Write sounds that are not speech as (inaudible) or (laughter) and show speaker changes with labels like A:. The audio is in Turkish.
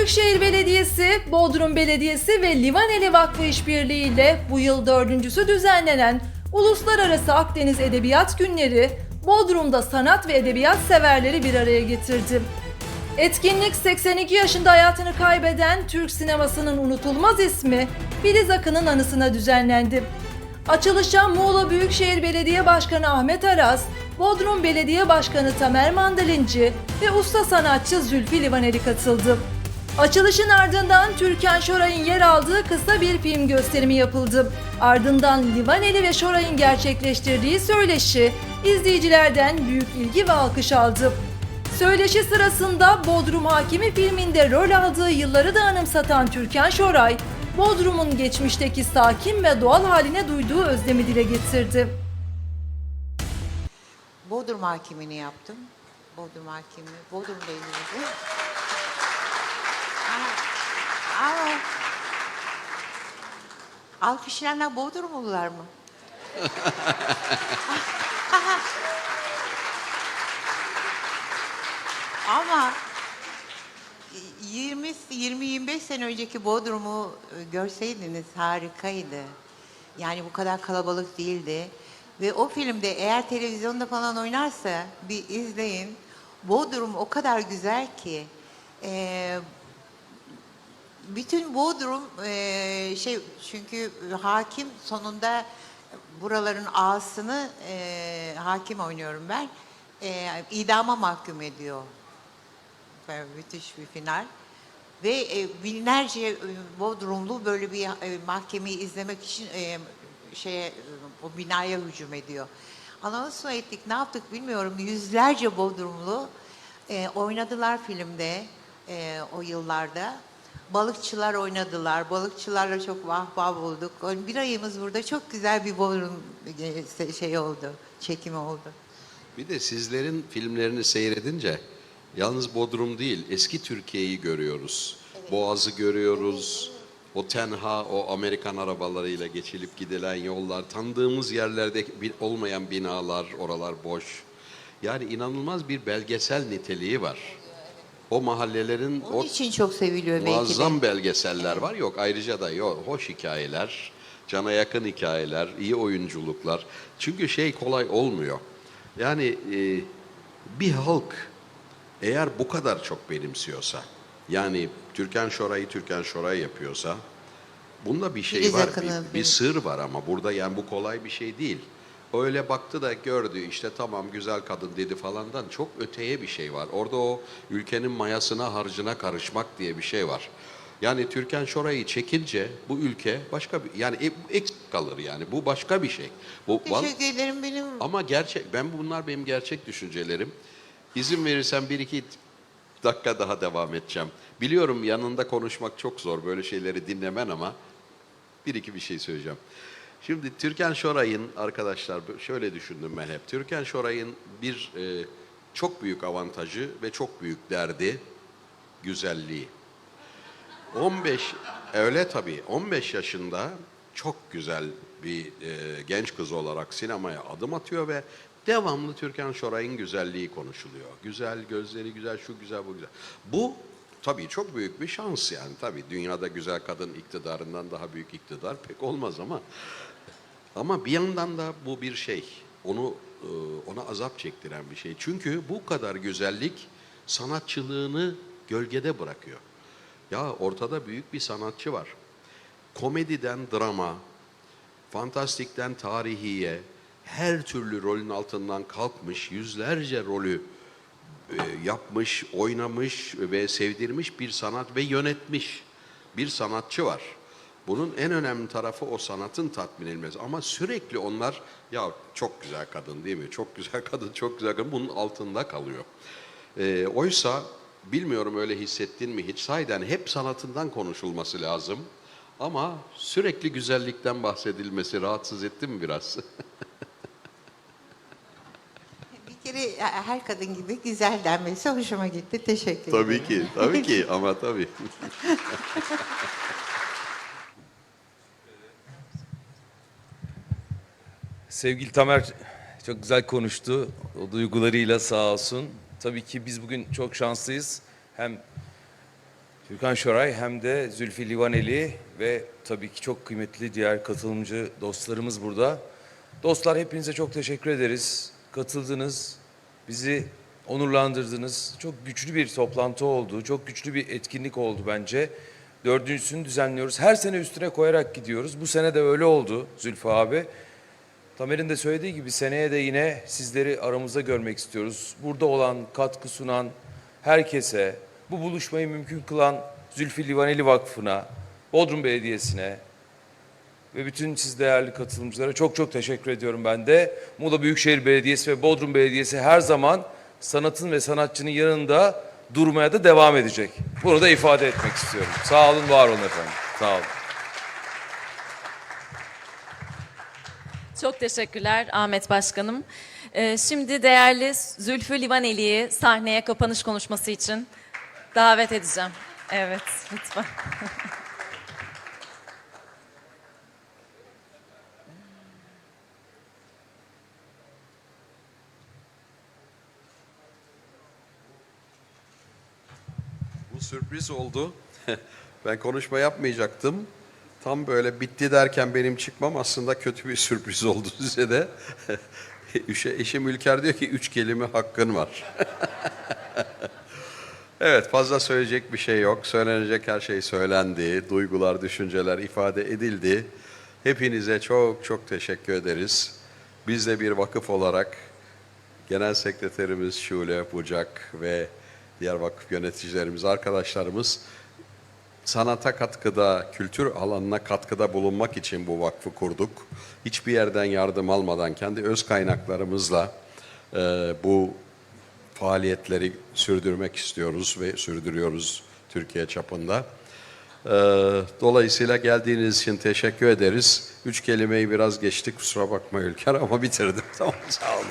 A: Büyükşehir Belediyesi, Bodrum Belediyesi ve Livaneli Vakfı İşbirliği ile bu yıl dördüncüsü düzenlenen Uluslararası Akdeniz Edebiyat Günleri, Bodrum'da sanat ve edebiyat severleri bir araya getirdi. Etkinlik 82 yaşında hayatını kaybeden Türk sinemasının unutulmaz ismi Filiz Akın'ın anısına düzenlendi. Açılışa Muğla Büyükşehir Belediye Başkanı Ahmet Aras, Bodrum Belediye Başkanı Tamer Mandalinci ve usta sanatçı Zülfü Livaneli katıldı. Açılışın ardından Türkan Şoray'ın yer aldığı kısa bir film gösterimi yapıldı. Ardından Livaneli ve Şoray'ın gerçekleştirdiği söyleşi izleyicilerden büyük ilgi ve alkış aldı. Söyleşi sırasında Bodrum Hakimi filminde rol aldığı yılları da anımsatan Türkan Şoray, Bodrum'un geçmişteki sakin ve doğal haline duyduğu özlemi dile getirdi.
B: Bodrum hakimini yaptım. Bodrum hakimi, Bodrum Belediyesi. Aa, aa. Alkışlayanlar Bodrumlular mı? (laughs) Ama 20 20-25 sene önceki Bodrum'u e, görseydiniz harikaydı. Yani bu kadar kalabalık değildi. Ve o filmde eğer televizyonda falan oynarsa bir izleyin. Bodrum o kadar güzel ki. e, bütün Bodrum e, şey çünkü hakim sonunda buraların ağasını e, hakim oynuyorum ben. E, idama mahkum ediyor. Böyle müthiş bir final. Ve e, binlerce e, Bodrumlu böyle bir e, mahkemeyi izlemek için e, şeye o binaya hücum ediyor. Anonsu ettik, ne yaptık bilmiyorum. Yüzlerce Bodrumlu e, oynadılar filmde e, o yıllarda. Balıkçılar oynadılar. Balıkçılarla çok vah vah olduk. Bir ayımız burada çok güzel bir Bodrum e, şey oldu, çekimi oldu.
C: Bir de sizlerin filmlerini seyredince yalnız Bodrum değil eski Türkiye'yi görüyoruz. Boğaz'ı görüyoruz. O tenha, o Amerikan arabalarıyla geçilip gidilen yollar, tanıdığımız yerlerde olmayan binalar, oralar boş. Yani inanılmaz bir belgesel niteliği var. O mahallelerin
B: Onun
C: o
B: için çok seviliyor belki de.
C: Muazzam belgeseller var. Yok ayrıca da yok hoş hikayeler, cana yakın hikayeler, iyi oyunculuklar. Çünkü şey kolay olmuyor. Yani e, bir halk eğer bu kadar çok benimsiyorsa, yani Türkan Şoray'ı Türkan Şoray yapıyorsa, bunda bir şey
B: Filiz
C: var,
B: Akın'ı
C: bir, bir
B: benim-
C: sır var ama burada yani bu kolay bir şey değil. Öyle baktı da gördü işte tamam güzel kadın dedi falandan çok öteye bir şey var. Orada o ülkenin mayasına harcına karışmak diye bir şey var. Yani Türkan Şoray'ı çekince bu ülke başka bir yani e- eksik kalır yani bu başka bir şey. Bu
B: Teşekkür ederim benim.
C: ama gerçek ben bunlar benim gerçek düşüncelerim. İzin verirsen bir iki dakika daha devam edeceğim. Biliyorum yanında konuşmak çok zor böyle şeyleri dinlemen ama bir iki bir şey söyleyeceğim. Şimdi Türkan Şoray'ın arkadaşlar şöyle düşündüm ben hep. Türkan Şoray'ın bir e, çok büyük avantajı ve çok büyük derdi güzelliği. 15 öyle tabii 15 yaşında çok güzel bir e, genç kız olarak sinemaya adım atıyor ve devamlı Türkan Şoray'ın güzelliği konuşuluyor. Güzel, gözleri güzel, şu güzel, bu güzel. Bu tabii çok büyük bir şans yani tabii dünyada güzel kadın iktidarından daha büyük iktidar pek olmaz ama ama bir yandan da bu bir şey. Onu e, ona azap çektiren bir şey. Çünkü bu kadar güzellik sanatçılığını gölgede bırakıyor. Ya ortada büyük bir sanatçı var. Komediden drama, fantastikten tarihiye, her türlü rolün altından kalkmış, yüzlerce rolü e, yapmış, oynamış ve sevdirmiş bir sanat ve yönetmiş bir sanatçı var. Bunun en önemli tarafı o sanatın tatmin edilmesi. Ama sürekli onlar ya çok güzel kadın değil mi? Çok güzel kadın, çok güzel kadın bunun altında kalıyor. E, oysa bilmiyorum öyle hissettin mi hiç? Sahiden hep sanatından konuşulması lazım. Ama sürekli güzellikten bahsedilmesi rahatsız etti mi biraz? (laughs)
B: Bir kere e, her kadın gibi güzel denmesi hoşuma gitti. Teşekkür ederim.
C: tabii ki, tabii ki (laughs) ama tabii. (laughs)
D: Sevgili Tamer çok güzel konuştu. O duygularıyla sağ olsun. Tabii ki biz bugün çok şanslıyız. Hem Türkan Şoray hem de Zülfü Livaneli ve tabii ki çok kıymetli diğer katılımcı dostlarımız burada. Dostlar hepinize çok teşekkür ederiz. Katıldınız, bizi onurlandırdınız. Çok güçlü bir toplantı oldu, çok güçlü bir etkinlik oldu bence. Dördüncüsünü düzenliyoruz. Her sene üstüne koyarak gidiyoruz. Bu sene de öyle oldu Zülfü abi. Tamer'in de söylediği gibi seneye de yine sizleri aramızda görmek istiyoruz. Burada olan, katkı sunan herkese, bu buluşmayı mümkün kılan Zülfü Livaneli Vakfı'na, Bodrum Belediyesi'ne ve bütün siz değerli katılımcılara çok çok teşekkür ediyorum ben de. Muğla Büyükşehir Belediyesi ve Bodrum Belediyesi her zaman sanatın ve sanatçının yanında durmaya da devam edecek. Bunu da ifade etmek istiyorum. Sağ olun, var olun efendim. Sağ olun.
E: Çok teşekkürler Ahmet Başkanım. Ee, şimdi değerli Zülfü Livaneli'yi sahneye kapanış konuşması için davet edeceğim. Evet, lütfen.
C: Bu sürpriz oldu. (laughs) ben konuşma yapmayacaktım. Tam böyle bitti derken benim çıkmam aslında kötü bir (laughs) sürpriz oldu size de. (laughs) Eşim Ülker diyor ki üç kelime hakkın var. (laughs) evet fazla söyleyecek bir şey yok. Söylenecek her şey söylendi. Duygular, düşünceler ifade edildi. Hepinize çok çok teşekkür ederiz. Biz de bir vakıf olarak Genel Sekreterimiz Şule Bucak ve diğer vakıf yöneticilerimiz, arkadaşlarımız sanata katkıda, kültür alanına katkıda bulunmak için bu vakfı kurduk. Hiçbir yerden yardım almadan kendi öz kaynaklarımızla e, bu faaliyetleri sürdürmek istiyoruz ve sürdürüyoruz Türkiye çapında. E, dolayısıyla geldiğiniz için teşekkür ederiz. Üç kelimeyi biraz geçtik kusura bakma Ülker ama bitirdim. (laughs) Tamam sağ olun.